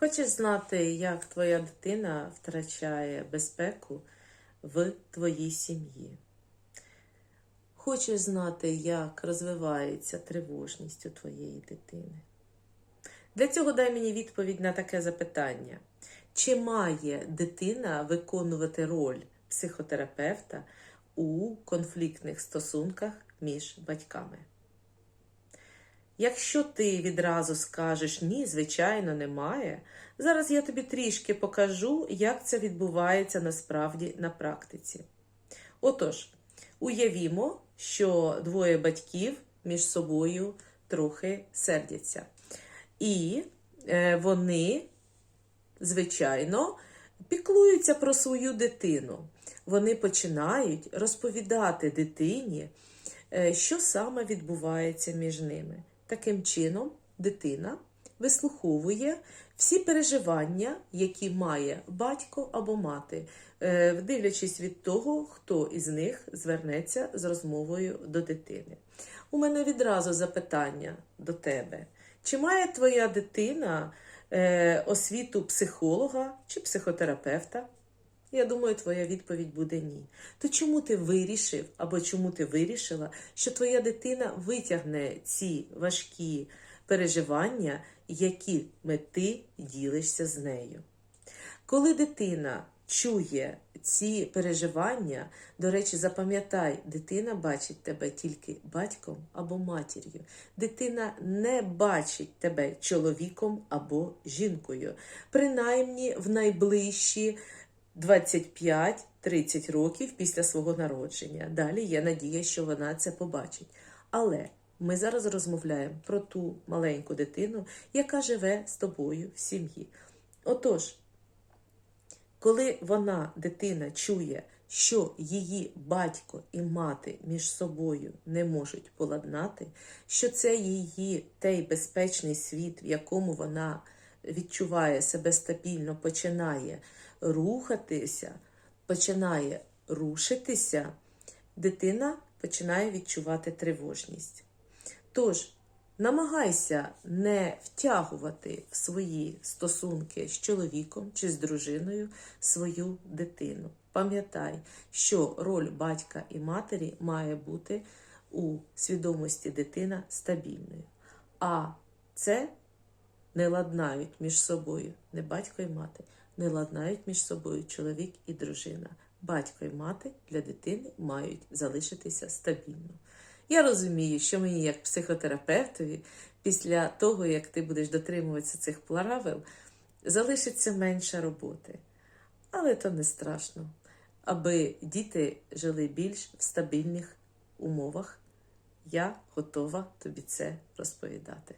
Хочеш знати, як твоя дитина втрачає безпеку в твоїй сім'ї? Хочеш знати, як розвивається тривожність у твоєї дитини? Для цього дай мені відповідь на таке запитання: чи має дитина виконувати роль психотерапевта у конфліктних стосунках між батьками? Якщо ти відразу скажеш ні, звичайно, немає, зараз я тобі трішки покажу, як це відбувається насправді на практиці. Отож, уявімо, що двоє батьків між собою трохи сердяться. І е, вони, звичайно, піклуються про свою дитину. Вони починають розповідати дитині, е, що саме відбувається між ними. Таким чином, дитина вислуховує всі переживання, які має батько або мати, е, дивлячись від того, хто із них звернеться з розмовою до дитини. У мене відразу запитання до тебе: чи має твоя дитина е, освіту психолога чи психотерапевта? Я думаю, твоя відповідь буде ні. То чому ти вирішив або чому ти вирішила, що твоя дитина витягне ці важкі переживання, якими ти ділишся з нею? Коли дитина чує ці переживання, до речі, запам'ятай, дитина бачить тебе тільки батьком або матір'ю. Дитина не бачить тебе чоловіком або жінкою, принаймні в найближчі 25-30 років після свого народження. Далі є надія, що вона це побачить. Але ми зараз розмовляємо про ту маленьку дитину, яка живе з тобою в сім'ї. Отож, коли вона, дитина, чує, що її батько і мати між собою не можуть поладнати, що це її той безпечний світ, в якому вона відчуває себе стабільно, починає рухатися, починає рушитися, дитина починає відчувати тривожність. Тож, намагайся не втягувати в свої стосунки з чоловіком чи з дружиною свою дитину. Пам'ятай, що роль батька і матері має бути у свідомості дитина стабільною. А це не ладнають між собою не батько і мати, не ладнають між собою чоловік і дружина. Батько і мати для дитини мають залишитися стабільно. Я розумію, що мені, як психотерапевтові, після того, як ти будеш дотримуватися цих правил, залишиться менше роботи. Але то не страшно, аби діти жили більш в стабільних умовах. Я готова тобі це розповідати.